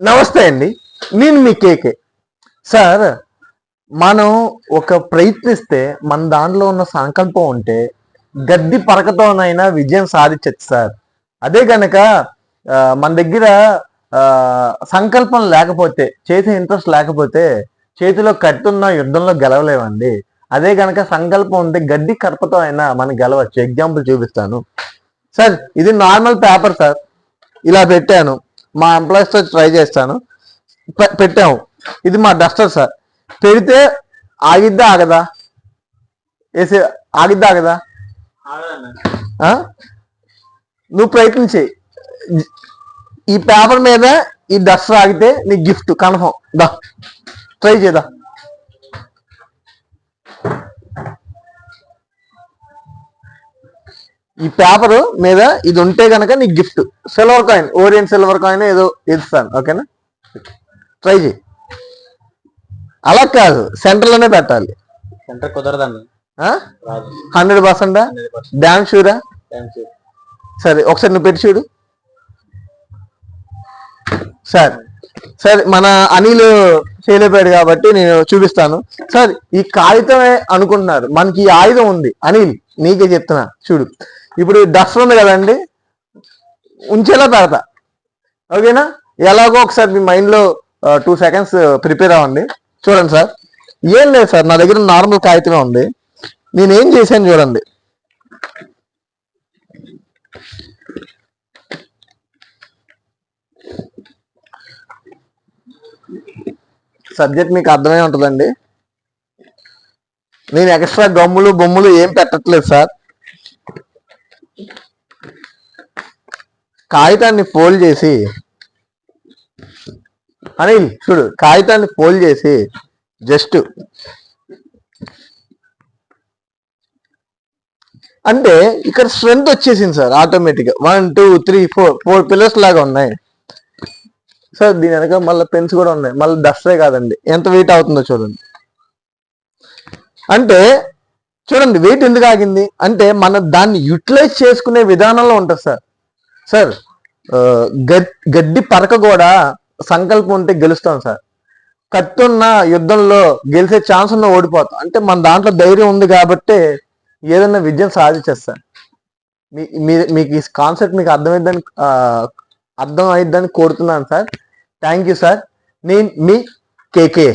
నమస్తే అండి. నేను మీ కేకే. సార్ మనం ఒక ప్రయత్నిస్తే మన దాంట్లో ఉన్న సంకల్పం ఉంటే గడ్డి పరకతోనైనా విజయం సాధించచ్చు సార్. అదే గనక మన దగ్గర సంకల్పం లేకపోతే చేసే ఇంట్రెస్ట్ లేకపోతే చేతిలో కట్టున్న యుద్ధంలో గెలవలేమండి. అదే గనక సంకల్పం ఉంటే గడ్డి కరపతో అయినా మనం గెలవచ్చు. ఎగ్జాంపుల్ చూపిస్తాను. సార్ ఇది నార్మల్ పేపర్ సార్. ఇలా పెట్టాను. మా ఎంప్లాయీస్తో ట్రై చేస్తాను. పెట్టాము. ఇది మా డస్టర్ సార్ పెడితే ఆగిద్దా ఆగదా? వేసి ఆగిద్దా ఆగదా? నువ్వు ప్రయత్నించి. ఈ పేపర్ మీద ఈ డస్టర్ ఆగితే నీ గిఫ్ట్ కన్ఫర్మ్. దా. ట్రై చేదా ఈ పేపర్ మీద ఇది ఉంటే గనక నీకు gift silver coin Orion silver coin ఏదో ఇస్తాను ఓకేనా ట్రై చేయి. అలా కాదు సెంటర్లోనే పెట్టాలి. సెంటర్ కుదరదండి. రాదు. హండ్రెడ్ పర్సెంటా డ్యామ్ షూరా సరే ఒకసారి నువ్వు పెట్టి చూడు. సార్ సరే మన అనిల్ చేయలేపాడు కాబట్టి నేను చూపిస్తాను. సార్ ఈ కాగితమే అనుకుంటున్నారు. మనకి ఈ ఆయుధం ఉంది. అనిల్ నీకే చెప్తున్నా. చూడు. ఇప్పుడు డస్ట్ ఉంది కదండి ఉంచేలా పెడతా ఓకేనా? ఎలాగో ఒకసారి మీ మైండ్లో టూ సెకండ్స్ ప్రిపేర్ అవ్వండి. చూడండి సార్. ఏం లేదు సార్ నా దగ్గర నార్మల్ కాగితమే ఉంది. నేను ఏం చేశాను చూడండి. సబ్జెక్ట్ మీకు అర్థమై ఉంటుందండి. నేను ఎక్స్ట్రా గమ్ములు బొమ్ములు ఏం పెట్టట్లేదు సార్. కాగితాన్ని ఫోల్డ్ చేసి అనిల్ చూడు కాగితాన్ని ఫోల్డ్ చేసి జస్ట్ అంటే ఇక్కడ స్ట్రెంత్ వచ్చేసింది సార్ ఆటోమేటిక్గా. One two three four four pillars లాగా ఉన్నాయి. సార్ దీని వెనక మళ్ళీ పెన్స్ కూడా ఉన్నాయి. మళ్ళీ డస్టే కాదండి. ఎంత వెయిట్ అవుతుందో చూడండి. అంటే చూడండి వెయిట్ ఎందుకు ఆగింది? అంటే మనం దాన్ని యూటిలైజ్ చేసుకునే విధానంలో ఉంటుంది సార్. సార్ గడ్- గడ్డి పరక కూడా సంకల్పం ఉంటే గెలుస్తాం సార్. కత్తున్న యుద్ధంలో గెలిచే ఛాన్స్ ఉన్న ఓడిపోతాం. అంటే మన దాంట్లో ధైర్యం ఉంది కాబట్టి ఏదైనా విజయం సాధించేస్తాం మీ మీకు ఈ కాన్సెప్ట్ మీకు అర్థమైందని అర్థం అయిద్దని కోరుతున్నాను సార్. థ్యాంక్ యూ సార్ నేను మీ కేకే